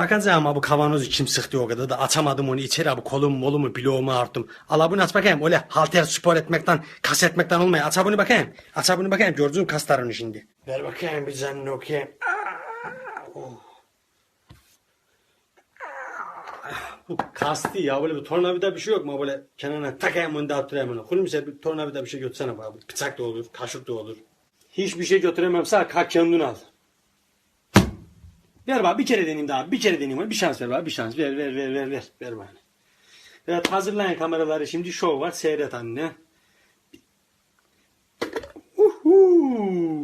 Bakacağım abi kavanozu kim sıktı o kadar da açamadım onu içeri abi kolum molumu bloğumu arttım. Al bunu aç bakayım öyle halter spor etmekten kas etmekten olmuyor. Aç bunu bakayım. Aç bunu bakayım gördün kaslarını şimdi. Ver bakayım bir canını okuyayım. Oh. Bu kastı ya böyle bir tornavida bir şey yok mu böyle kenarına takayım onu da attırayım onu. Kulümse bir tornavida bir şey götürsene bana. Bıçak da olur, kaşık da olur. Hiçbir şey götüremem sağ kalk kendin al. Ver bana bir kere deneyeyim daha. Bir kere deneyeyim. Bir şans ver bana. Bir şans. Ver ver ver ver ver. Ver bana. Evet hazırlayın kameraları. Şimdi şov var. Seyret anne. Uhu.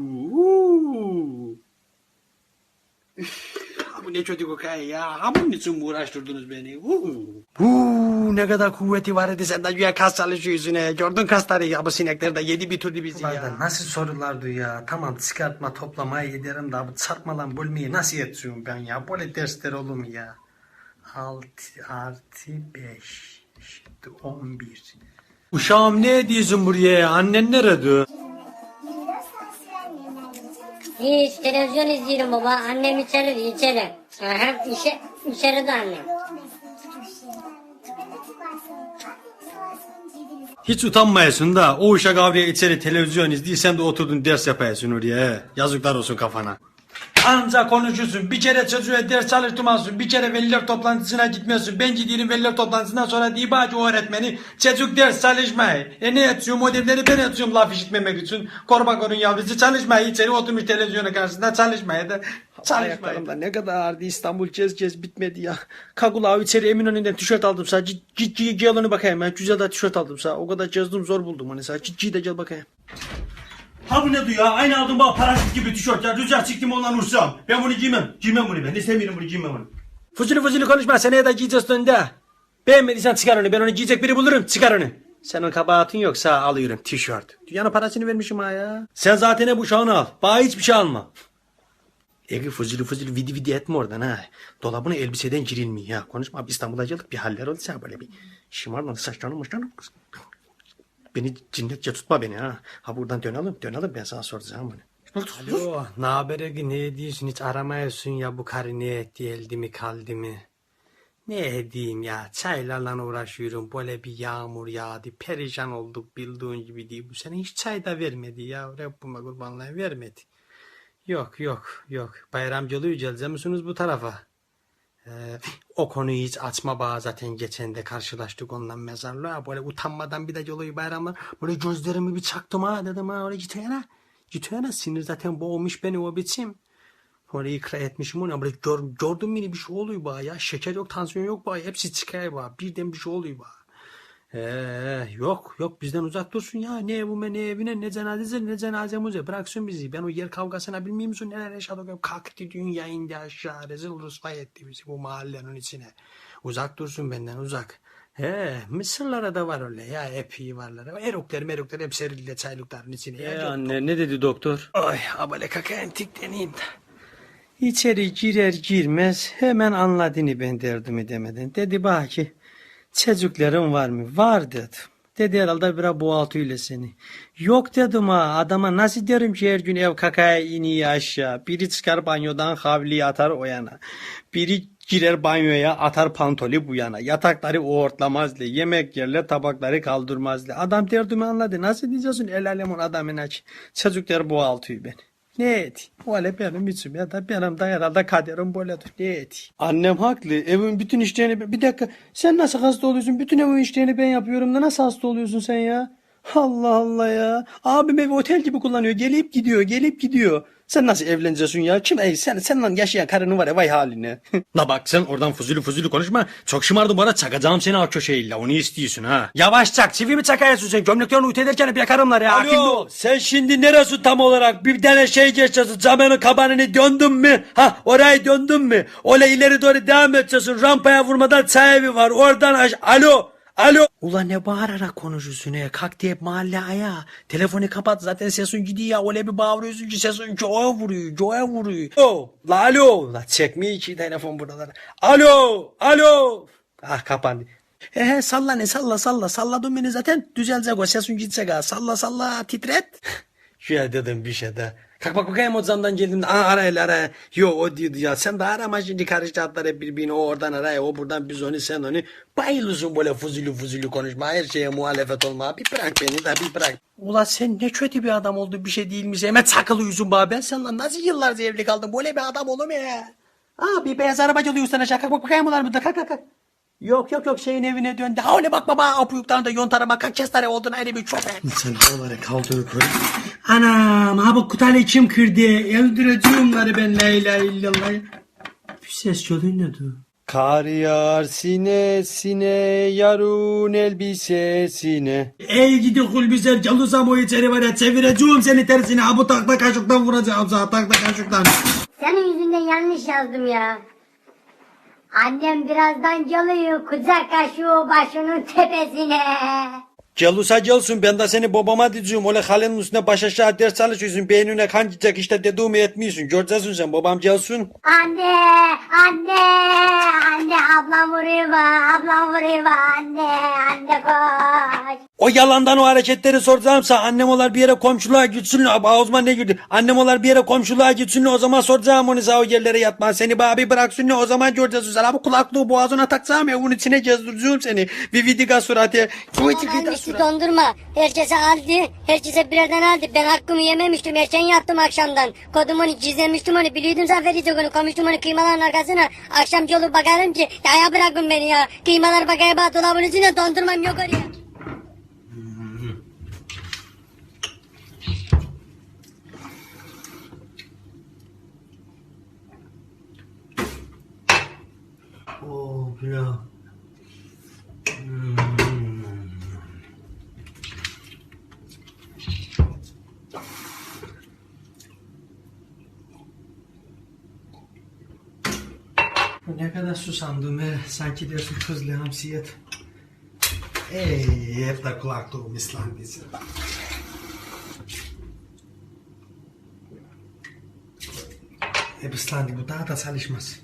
Üf, Bu ne kötü kokay ya. Ha bunun için mi uğraştırdınız beni? Uhu. Uuu ne kadar kuvveti var idi senden güya kas çalışıyorsun he. Gördün kasları ya bu sinekler de yedi bitirdi bizi ya. Nasıl sorulardı ya? Tamam çıkartma toplamayı ederim da bu çarpmalan bölmeyi nasıl yetiyorum ben ya? Böyle dersler olur mu ya? 6 artı 5 işte 11. Uşağım ne ediyorsun buraya? Annen nerede? Hiç televizyon izliyorum baba. Annem içeri içeri. Aha, içe, içeride annem. Hiç utanmayasın da o uşak abiye içeri televizyon izliyor sen de oturdun ders yapayasın oraya. Yazıklar olsun kafana. Anca konuşuyorsun. Bir kere çocuğa ders çalıştırmazsın. Bir kere veliler toplantısına gitmiyorsun. Ben gidiyorum veliler toplantısından sonra diye öğretmeni çocuk ders çalışmayı. E ne yatıyorum o devleri ben yatıyorum laf işitmemek için. Korba korun yavrusu çalışmayı içeri oturmuş televizyona karşısında çalışmayı da. Ayaklarımda ne kadar ağrıdı İstanbul cez cez bitmedi ya. Kagula abi içeri Eminönü'nden tişört aldım sadece. Ciddi gel bakayım ben. Güzel de tişört aldım sağ. O kadar cezdim zor buldum hani sağ. Ciddi de gel bakayım. Ha bu ne ya? Aynı aldım bana paraşüt gibi tişört ya. Rüzgar çıktım ondan uçsam. Ben bunu giymem. Giymem bunu ben. İstemiyorum bunu giymem bunu. Fuzuli fuzuli konuşma. Seneye de giyeceğiz önünde. Beğenmediysen çıkar onu. Ben onu giyecek biri bulurum. Çıkar onu. Senin kabahatin yoksa alıyorum tişört. Dünyanın parasını vermişim ha ya. Sen zaten hep uşağını al. Bana hiçbir şey alma. Ege fuzuli fuzuli vidi vidi etme oradan ha. Dolabına elbiseden girilmiyor ya. Konuşma abi İstanbul'a geldik bir haller olsa böyle bir şımarma saçlarını maçlarını. Beni cinnetçe tutma beni ha. Ha buradan dönelim dönelim ben sana soracağım bunu. Alo, ne haber Ege ne diyorsun hiç aramıyorsun ya bu karı ne etti eldi mi kaldı mı? Ne edeyim ya çaylarla uğraşıyorum böyle bir yağmur yağdı perişan olduk bildiğin gibi değil bu sene hiç çay da vermedi ya Rabbime kurbanlar vermedi. Yok yok yok bayramcılığı geleceğim misiniz bu tarafa? Ee, o konuyu hiç açma bana zaten geçen de karşılaştık ondan mezarlığa. Böyle utanmadan bir de yolu bayramlar böyle gözlerimi bir çaktım ha dedim ha oraya gitene gitene sinir zaten boğmuş beni o biçim. Oraya ikra etmişim ona böyle gör, gördüm beni bir şey oluyor bana ya? Şeker yok tansiyon yok bana hepsi çıkıyor bana birden bir şey oluyor bana. Ee, yok yok bizden uzak dursun ya ne evime ne evine ne cenazesi ne cenazemize bıraksın bizi ben o yer kavgasına bilmiyor musun neler yaşadık kalktı dünya indi aşağı rezil rüsvay etti bizi bu mahallenin içine uzak dursun benden uzak He, Mısırlara da var öyle ya epi varlar. Eroklar meroklar hep serildi çaylıkların içine. E anne ne dedi doktor? Ay abale kakayım tikleneyim de. İçeri girer girmez hemen anladığını ben derdimi demeden. Dedi bak ki çocukların var mı? Var dedim. Dedi herhalde biraz boğaltıyla seni. Yok dedim ha adama nasıl derim ki her gün ev kakaya iniyor aşağı. Biri çıkar banyodan havliyi atar o yana. Biri girer banyoya atar pantoli bu yana. Yatakları oğurtlamazdı. Yemek yerler tabakları kaldırmazdı. Adam derdimi anladı. Nasıl diyeceksin el alemin adamına ki. Çocuklar boğaltıyor beni. Ne et? Öyle benim içim ya da benim de herhalde kaderim böyledir. Ne? Annem haklı. Evin bütün işlerini... Bir dakika. Sen nasıl hasta oluyorsun? Bütün evin işlerini ben yapıyorum da nasıl hasta oluyorsun sen ya? Allah Allah ya. Abim evi otel gibi kullanıyor. Gelip gidiyor, gelip gidiyor. Sen nasıl evleneceksin ya? Kim ey sen senden yaşayan karının var ya vay haline. La bak sen oradan fuzuli fuzuli konuşma. Çok şımardı bana çakacağım seni o köşeyle. Onu istiyorsun ha. Yavaş çak. Çivi mi çakıyorsun sen? Gömleklerini uyut ederken bir yakarımlar ya. Akıllı ol. Sen şimdi neresi tam olarak? Bir tane şey geçeceksin. Camının kabanını döndün mü? Ha orayı döndün mü? Öyle ileri doğru devam edeceksin. Rampaya vurmadan çay evi var. Oradan aş... Alo. Alo. Ulan ne bağırarak konuşuyorsun ya? Kalk diye mahalle ayağa. Telefonu kapat zaten sesin gidiyor ya. Öyle bir bağırıyorsun ki sesin çoğa vuruyor. Çoğa vuruyor. Alo. La alo. La çekmiyor ki telefon buralara. Alo. Alo. Ah kapandı. He he salla ne salla salla. Salladın beni zaten düzelecek o sesin gidecek ha. Salla salla titret. Şöyle dedim bir şey de. Kalk bak bakayım o zamdan geldiğimde aa ara el ara. Yo o diyordu ya sen de arama şimdi karıştı atlar hep birbirini o oradan araya o buradan biz onu sen onu. Bayılıyorsun böyle fuzuli fuzuli konuşma her şeye muhalefet olma bir bırak beni de bir bırak. Ula sen ne kötü bir adam oldu bir şey değil mi? Hemen takılıyorsun bana ben seninle nasıl yıllarca evli kaldım böyle bir adam olur mu ya? Aa bir beyaz araba çalıyor sana şaka bak bakayım ulan burada kalk kalk kalk. Yok yok yok şeyin evine döndü. Ha öyle bak baba apuyuktan da yontarıma kaç kez tane olduğunu bir çöpe. Sen oralara kaldır koy. Anam ha bu kutayla kim kırdı? Öldüreceğim onları ben la ilahe illallah. Bir ses çalıyor ne du? Kar yağar sine sine yarun elbisesine. Ey gidi kulbiser calusam o içeri var ya çevireceğim seni tersine ha bu takla kaşıktan vuracağım sana takla kaşıktan. Senin yüzünden yanlış yazdım ya. Annem birazdan geliyor kucak kaşıyor başının tepesine. Celusa gelsin ben de seni babama diyeceğim. Öyle halenin üstüne baş aşağı ders çalışıyorsun. Beynine kan gidecek işte dediğimi etmiyorsun. Göreceksin sen babam gelsin. Anne, anne, anne ablam vuruyor ablam vuruyor anne, anne koş. O yalandan o hareketleri soracağımsa annem olar bir yere komşuluğa gitsin. Ağzıma ne girdi? Annem olar bir yere komşuluğa gitsin. O zaman soracağım onu o yerlere yatma. Seni bana bir bıraksın. O zaman göreceğiz. Sen bu kulaklığı boğazına taksam ya. Bunun içine gezdireceğim seni. Vividiga suratı. Vividiga Almıştı dondurma. Herkese aldı. Herkese birden aldı. Ben hakkımı yememiştim. Erken yattım akşamdan. Kodum onu gizlemiştim onu. Biliyordum sen verecek onu. Koymuştum onu kıymaların arkasına. Akşamcı olur bakarım ki. Ya bırakın beni ya. Kıymalar bakaya bak dolabın içinde dondurmam yok oraya. Oh pilav. Ne kadar susandım he. Sanki dersin tuzlu hamsiyet. Ey hep de kulaklığım ıslandıysa. Hep ıslandı bu daha da çalışmaz.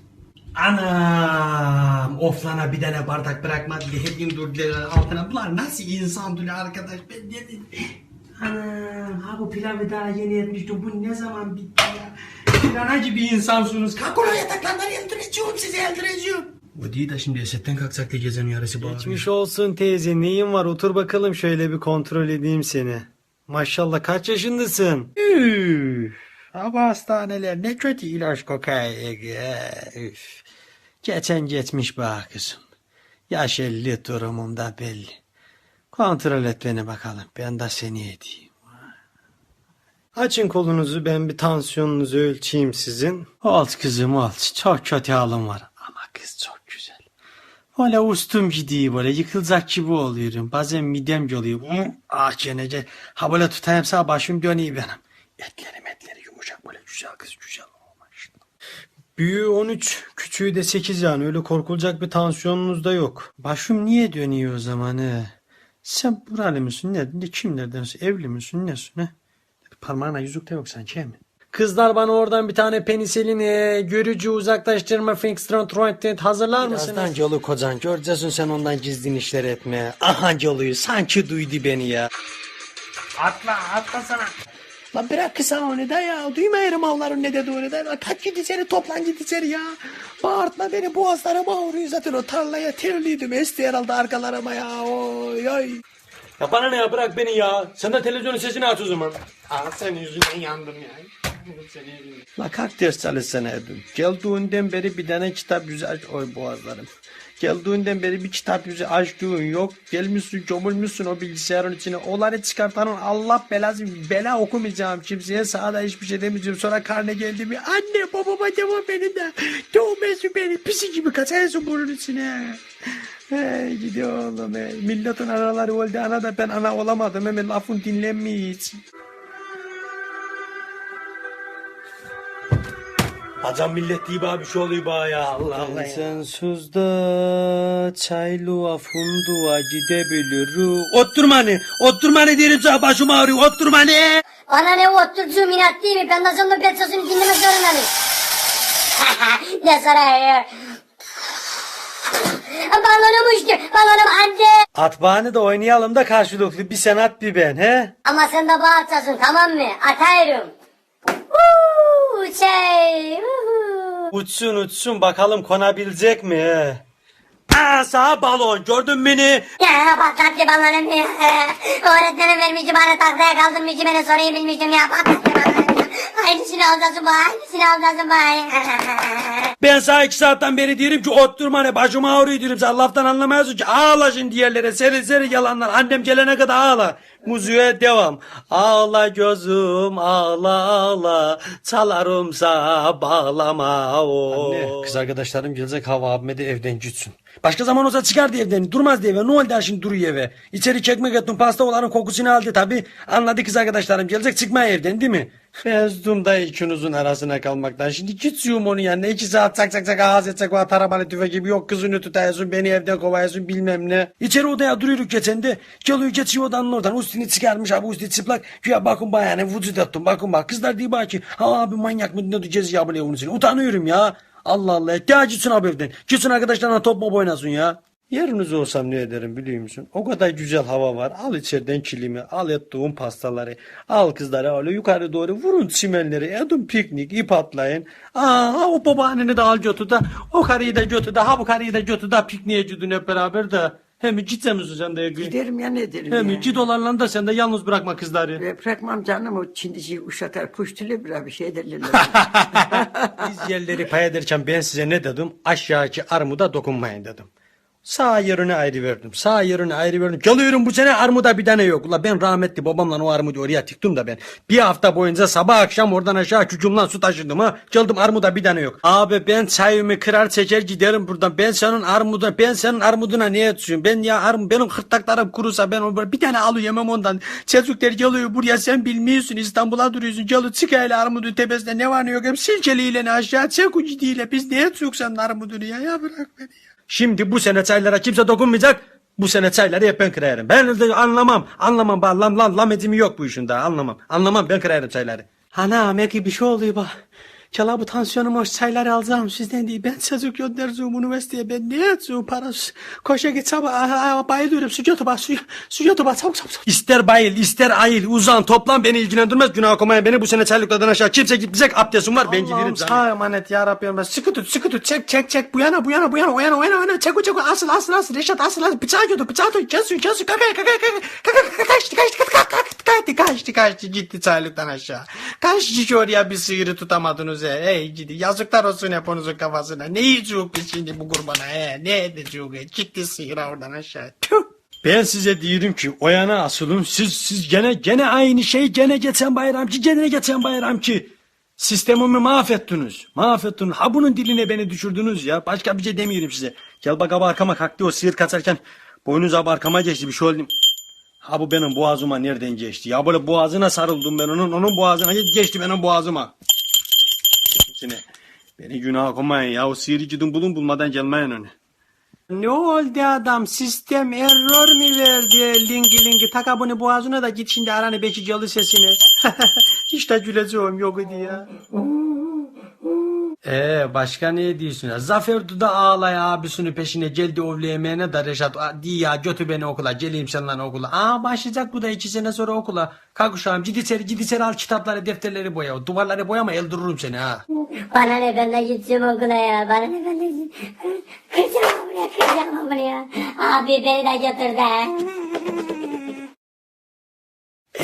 Anam oflana bir tane bardak bırakmadı diye her gün durdular altına. Bunlar nasıl insan dolu arkadaş ben dedim. Anam ha bu pilavı daha yeni etmiştim. Bu ne zaman bitti ya? Pilana gibi insansınız. Kalk ulan yataklardan öldüreceğim sizi öldüreceğim. O değil de şimdi esetten kalksak da gecenin yarısı bağırıyor. Geçmiş olsun teyze neyin var otur bakalım şöyle bir kontrol edeyim seni. Maşallah kaç yaşındasın? Üf, ama hastaneler ne kötü ilaç kokar. Üf. Geçen geçmiş bak kızım. Yaş 50 durumumda belli. Kontrol et beni bakalım. Ben de seni edeyim. Açın kolunuzu ben bir tansiyonunuzu ölçeyim sizin. Ol kızım ol. Çok kötü halim var. Ama kız çok güzel. Öyle ustum gidiyor böyle yıkılacak gibi oluyorum. Bazen midem geliyor. Ah cenece. Ha böyle tutayım sağ başım dönüyor benim. Etlerim etleri yumuşak böyle güzel kız güzel. Büyüğü 13, küçüğü de 8 yani öyle korkulacak bir tansiyonunuz da yok. Başım niye dönüyor o zaman he? Sen buralı mısın? Ne, ne kimlerdensin? Evli misin? Nesin he? Parmağına yüzük de yok sanki mi? Kızlar bana oradan bir tane penisilin e, görücü uzaklaştırma Trointet hazırlar mısınız? Birazdan yolu kocan göreceksin sen ondan gizli işler etmeye. Aha yoluyu sanki duydu beni ya. Atla atla sana. Lan bırak kısa onu da ya. Duymayarım avların ne dediğini de. Lan Kaç git içeri toplan git içeri ya. Bağırtma beni boğazlara bağırıyor zaten o tarlaya terliydim. Esti herhalde arkalarıma ya. Oy oy. Ya bana ne ya bırak beni ya. Sen de televizyonun sesini aç o zaman. Aa, senin yüzünden yandım ya. La kalk ders çalışsana Edun. Geldiğinden beri bir tane kitap yüzü aç. Oy boğazlarım. Geldiğinden beri bir kitap yüzü açtığın yok. Gelmişsin gömülmüşsün o bilgisayarın içine. Oları çıkartanın Allah belası bela okumayacağım kimseye. Sağda hiçbir şey demeyeceğim. Sonra karne geldi mi? Anne babama devam beni de. Dövmesin beni. Pisi gibi kaçarsın bunun içine. Hey gidiyor oğlum hey. Milletin anaları oldu. Ana da ben ana olamadım. Hemen lafın dinlenmeyiz. Hacam millet değil bir şey oluyor bana ya. Allah Allah ya. Sensiz de çaylığa funduğa gidebilirim. Oturma ne? Oturma ne derim sana başım ağrıyor. Oturma ne? Bana ne oturduğum inat değil mi? Ben de sonunda bet sözünü dinlemek zorundayım. ne saray Balonum uçtu. Balonum anne. At bahane de oynayalım da karşılıklı bir sen at bir ben he. Ama sen de bağırtasın tamam mı? Atarım. Uuu şey. uhu. Uçsun uçsun bakalım konabilecek mi? he? Aa sağ balon gördün beni. Ya patlattı balonum ya. Öğretmenim vermişti bana tahtaya kaldırmıştı beni soruyu bilmiştim ya patlattı balonum Aynısını alacağım bu aynısını alacağım bu. Ben sana iki saatten beri diyorum ki oturma ne başım ağrıyor diyorum. Sen laftan anlamıyorsun ki ağla şimdi diğerlere seri seri yalanlar. Annem gelene kadar ağla müziğe devam ağla gözüm ağla ağla çalarımsa bağlama o. Anne kız arkadaşlarım gelecek hava abime de evden gitsin. Başka zaman olsa çıkardı evden durmaz eve ne oldu şimdi duruyor eve. İçeri çekmek ettim pasta olanın kokusunu aldı tabi anladı kız arkadaşlarım gelecek çıkma evden değil mi? Bezdum da ikinizin arasına kalmaktan. Şimdi gitsiyum onun yanına. iki saat çak çak çak ağız etsek var tarabanı tüfe gibi. Yok kızını tutuyorsun beni evden kovuyorsun bilmem ne. İçeri odaya duruyoruz geçen de. Geliyor geçiyor odanın oradan. Üstünü çıkarmış abi üstü çıplak. Güya bakın bayağı vücut attım bakın bak. Kızlar diyor bak ki ha abi manyak mı ne diyeceğiz ya böyle onu seni. Utanıyorum ya. Allah Allah. Ya gitsin abi evden. Gitsin arkadaşlarına top mu oynasın ya. Yerinizde olsam ne ederim biliyor musun? O kadar güzel hava var. Al içeriden kilimi, al ettiğim pastaları, al kızları öyle yukarı doğru vurun çimenleri, edin piknik, ip atlayın. Aa, o babaanneni de al götü de, o karıyı da götü de, ha bu karıyı da götü de pikniğe gidin hep beraber de. Hem gitse misin sen de? Giderim ya ne derim Hem ya. git dolarla da sen de yalnız bırakma kızları. Ve bırakmam canım o çindiciyi uşatar puştulu bir bir şey derler. Biz yerleri pay ederken ben size ne dedim? Aşağıki armuda dokunmayın dedim. Sağ yerine ayrı verdim. Sağ yerine ayrı verdim. Geliyorum bu sene armuda bir tane yok. Ula ben rahmetli babamla o armudu oraya tıktım da ben. Bir hafta boyunca sabah akşam oradan aşağı küçümden su taşıdım ha. Geldim armuda bir tane yok. Abi ben çayımı kırar çeker giderim buradan. Ben senin armuduna, ben senin armuduna niye yetişiyorum? Ben ya arm, benim hırtlaklarım kurusa ben bir tane alı yemem ondan. Çocuklar geliyor buraya sen bilmiyorsun İstanbul'a duruyorsun. Geliyor çık hele armudun tepesinde ne var ne yok. Hem silkeliyle aşağı çek ucu değil. Biz niye yetişiyoruz senin armudunu ya? Ya bırak beni ya. Şimdi bu sene çaylara kimse dokunmayacak. Bu sene çayları hep ben kırarım. Ben de anlamam. Anlamam. Ben lam lam lam etimi yok bu işin daha. Anlamam. Anlamam ben kırarım çayları. Ana belki bir şey oluyor bak. Çala bu tansiyonum hoş çayları alacağım sizden değil. Ben çocuk göndereceğim üniversiteye. Ben ne edeceğim parası? Koşa git sabah. Aa, aa, bayılıyorum. Su götü bak. Su, su götü bak. Çabuk çabuk. İster bayıl ister ayıl. Uzan toplan beni ilgilendirmez. Günah okumaya beni bu sene çaylıklardan aşağı. Kimse gitmeyecek. Abdestim var. Ben giderim. Sağ emanet ya Rabbim. Ben Sıkı tut sıkı tut. Çek çek çek. Bu yana bu yana bu yana. O yana o yana o yana. Çek o çek o. Asıl asıl asıl. Reşat asıl asıl. Bıçağı götür bıçağı tut. Kesiyor kesiyor. Kaka kaka kaka. Kaka kaçtı kaçtı kaçtı kaçtı kaçtı kaçtı gitti çaylıktan aşağı. Kaçtı ki oraya bir sığırı tutamadınız he. Ey gidi yazıklar olsun hepinizin kafasına. Ne yiyeceğiz biz şimdi bu kurbana he. Ne edeceğiz he. Gitti sığıra oradan aşağı. Tüh. Ben size diyorum ki o yana asılın siz siz gene gene aynı şey gene geçen bayram ki gene geçen bayram ki. Sistemimi mahvettiniz. Mahvettiniz. Ha bunun diline beni düşürdünüz ya. Başka bir şey demiyorum size. Gel bak abi arkama kalktı o sihir kaçarken. Boynuz abi arkama geçti bir şey oldu. Ha bu benim boğazıma nereden geçti? Ya böyle boğazına sarıldım ben onun. Onun boğazına geçti benim boğazıma. Seni. Beni günah koymayın ya. O sihiri gidin bulun bulmadan gelmeyin onu. Ne oldu adam? Sistem error mi verdi? Lingi lingi taka bunu boğazına da git şimdi aranı beşi calı sesini. Hiç de güleceğim yok idi ya. Ee başka ne diyorsun ya? Zafer Duda ağlay abisinin peşine geldi ovlayamayana da Reşat "Aa, di ya götü beni okula geleyim seninle okula. Aa başlayacak bu da iki sene sonra okula. Kalk uşağım git içeri git içeri al kitapları defterleri boya. Duvarları boyama öldürürüm seni ha. Bana ne ben de gideceğim okula ya. Bana ne ben de gideceğim. Kıracağım buraya kıracağım buraya. Abi beni de götür de.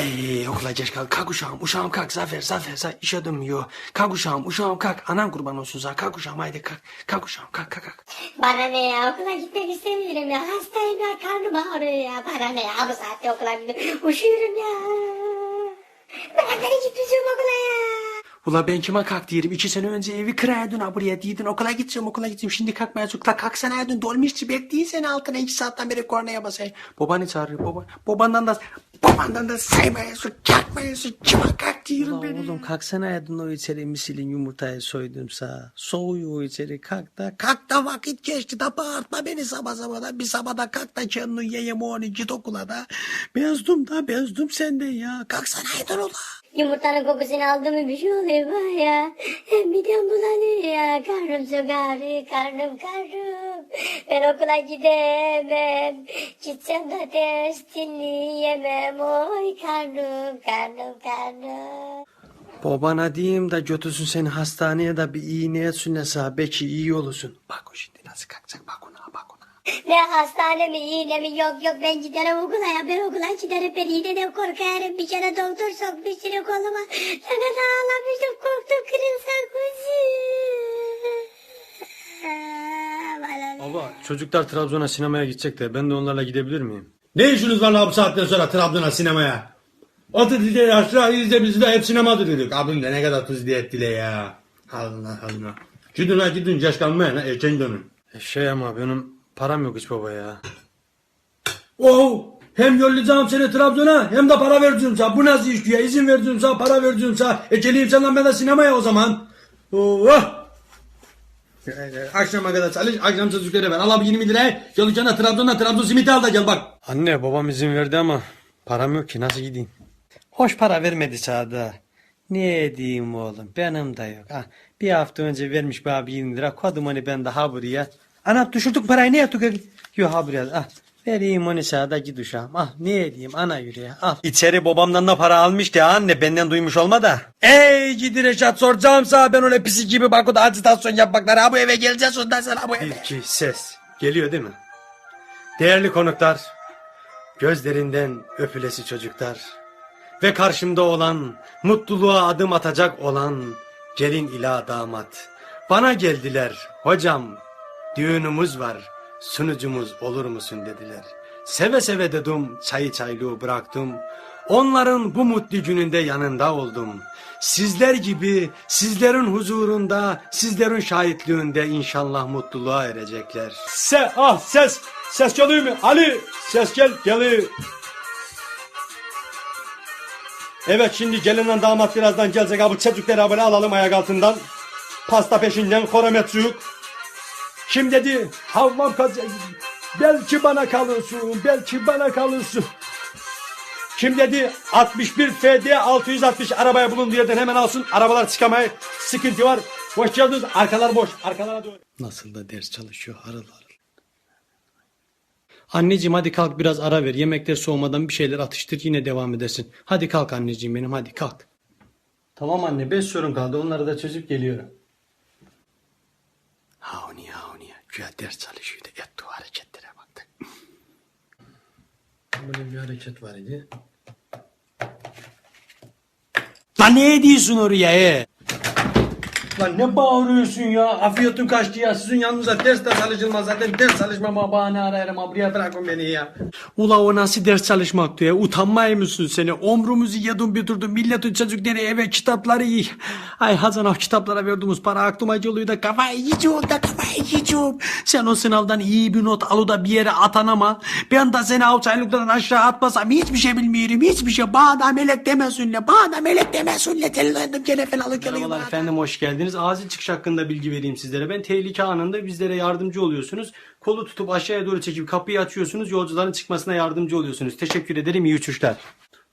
Eee okula geç kalk. Kalk uşağım uşağım kalk Zafer Zafer Zafer işe dönmüyor. Kalk uşağım uşağım kalk. Anan kurban olsun sana. Kalk uşağım haydi kalk. Kalk uşağım kalk kalk kalk. Bana ne ya okula gitmek istemiyorum ya. Hastayım ya karnım ağrıyor ya. Bana ne ya bu saatte okula gidiyorum. Uşuyorum ya. Ben beni gitmeyeceğim okula ya. Ula ben kime kalk diyelim. İki sene önce evi kiraydın ha buraya diydin. Okula gideceğim okula gideceğim. Şimdi kalkmaya çok. La kalksana edin dolmuşçu bekleyin seni altına iki saatten beri kornaya basayım. Babanı çağırıyor baba. Babandan da babandan da saymayasın kalkmayasın. Kime kalk diyorum beni. Oğlum kalksana edin o içeri misilin yumurtayı soydum sağ. Soğuyor o içeri kalk da. Kalk da vakit geçti da bağırtma beni sabah sabah da. Bir sabah da kalk da kendini yiyeyim o git okula da. Bezdum da bezdum senden ya. Kalksana edin ula. Yumurtanın kokusunu aldım mı bir şey oluyor bana ya. Midem bulanıyor ya. Karnım çok ağrıyor. Karnım karnım. Ben okula gidemem. Gitsem de ders dinleyemem. Oy karnım karnım karnım. Babana diyeyim da götürsün seni hastaneye de bir iğneye sünne belki iyi olursun. Bak o şimdi nasıl kalkacak bak ona bak ona. Ne hastane mi iğne mi yok yok ben giderim okula ya ben okula giderim ben iğneden korkarım bir kere doktor sokmuştur koluma. Sana da ağlamıştım korktum kırılsa gözüm. Baba çocuklar Trabzon'a sinemaya gidecek de ben de onlarla gidebilir miyim? Ne işiniz var lan bu saatten sonra Trabzon'a sinemaya? Otur dile aşağı izle bizi de hep sinemada dedik. Abim de ne kadar tuz diye etti ya. Allah Allah. Gidin la gidin geç kalmayın ha erken dönün. E şey ama benim param yok hiç baba ya. Oh hem yollayacağım seni Trabzon'a hem de para vereceğim sana. Bu nasıl iş ya? İzin vereceğim sana para vereceğim sana. E geleyim senden ben de sinemaya o zaman. Oh. Akşama kadar çalış, akşam çocuklara ver. Al abi 20 liraya. Geleceğine Trabzon'dan Trabzon simiti al da gel bak. Anne babam izin verdi ama param yok ki nasıl gideyim? Hoş para vermedi sağda. Ne edeyim oğlum benim de yok. Ha, bir hafta önce vermiş abi 20 lira koydum onu ben de ha buraya. Ana düşürdük parayı ne yaptık? Yok ha buraya ah. Vereyim onu sağda git uşağım. Ah ne edeyim ana yüreğe al. İçeri babamdan da para almış ya anne benden duymuş olma da. Ey gidi Reşat soracağım sana ben öyle pisik gibi bak o da acitasyon yapmaklar. Ha bu eve geleceğiz ondan sonra bu eve. Bir iki ses geliyor değil mi? Değerli konuklar, gözlerinden öpülesi çocuklar ve karşımda olan, mutluluğa adım atacak olan gelin ila damat. Bana geldiler, hocam düğünümüz var, sunucumuz olur musun dediler. Seve seve dedim, çayı çaylığı bıraktım. Onların bu mutlu gününde yanında oldum. Sizler gibi sizlerin huzurunda, sizlerin şahitliğinde inşallah mutluluğa erecekler. Se ah ses ses geliyor mu? Ali ses gel geliyor. Evet şimdi gelinden damat birazdan gelecek abi çocukları böyle alalım ayak altından. Pasta peşinden korometruk. Kim dedi? Havvam belki bana kalırsın belki bana kalırsın. Kim dedi 61 FD 660 arabaya bulun yerden hemen alsın. Arabalar çıkamaya sıkıntı var. Hoş geldiniz. Arkalar boş. Arkalara doğru. Nasıl da ders çalışıyor harıl harıl. Anneciğim hadi kalk biraz ara ver. Yemekler soğumadan bir şeyler atıştır yine devam edersin. Hadi kalk anneciğim benim hadi kalk. Tamam anne 5 sorun kaldı onları da çözüp geliyorum. Havni havni güya ders çalışıyordu. Ettiği hareketlere baktık. Böyle bir hareket var idi. Lan ne ediyorsun oraya he? Lan ne bağırıyorsun ya? Afiyetin kaçtı ya. Sizin yanınıza ders de çalışılmaz zaten. Ders çalışmama bahane ararım. ha. Buraya bırakın beni ya. Ula o nasıl ders çalışmaktı ya? Utanmay mısın seni? Omrumuzu yedin bitirdim. Milletin çocukları eve kitapları yiy. Ay Hazan o kitaplara verdiğimiz para aklıma geliyor da kafayı yiyeceğim da kafayı yiyeceğim. Sen o sınavdan iyi bir not al da bir yere atanama. Ben de seni avçaylıktan aşağı atmasam hiçbir şey bilmiyorum. Hiçbir şey. Bana melek demesinle. Bana melek demesinle. Tellendim gene fenalık geliyor. Merhabalar efendim hoş geldiniz. Acil çıkış hakkında bilgi vereyim sizlere. Ben tehlike anında bizlere yardımcı oluyorsunuz. Kolu tutup aşağıya doğru çekip kapıyı açıyorsunuz. Yolcuların çıkmasına yardımcı oluyorsunuz. Teşekkür ederim. İyi uçuşlar.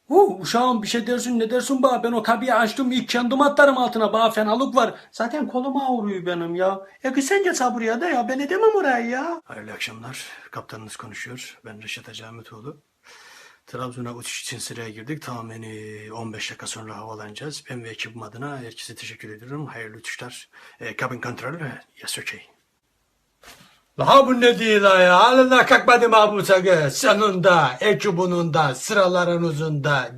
Hu uşağım bir şey dersin ne dersin bana ben o kapıyı açtım ilk kendim atlarım altına bana fenalık var. Zaten kolum ağrıyor benim ya. E kız sen geç buraya da ya ben edemem orayı ya. Hayırlı akşamlar kaptanınız konuşuyor. Ben Reşat Hacı Ahmetoğlu. Trabzon'a uçuş için sıraya girdik. Tamamen e, 15 dakika sonra havalanacağız. Ben ve ekibim adına herkese teşekkür ediyorum. Hayırlı uçuşlar. E, cabin control, yes okay. La bu ne değil ya? Halına kalkmadım ha bu sakı. Sonunda, ekibinin da, sıraların da.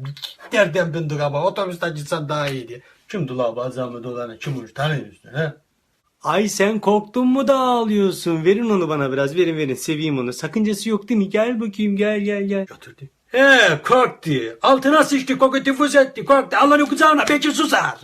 Nereden bindik ama otobüsten gitsen daha iyiydi. Kimdi la bu azamı dolanı? Kim uç? Tanıyorsun he? Ay sen korktun mu da ağlıyorsun? Verin onu bana biraz verin verin seveyim onu. Sakıncası yok değil mi? Gel bakayım gel gel gel. Götürdü. He korktu. Altına sıçtı koku tifüz etti korktu. Allah'ın kucağına belki susar.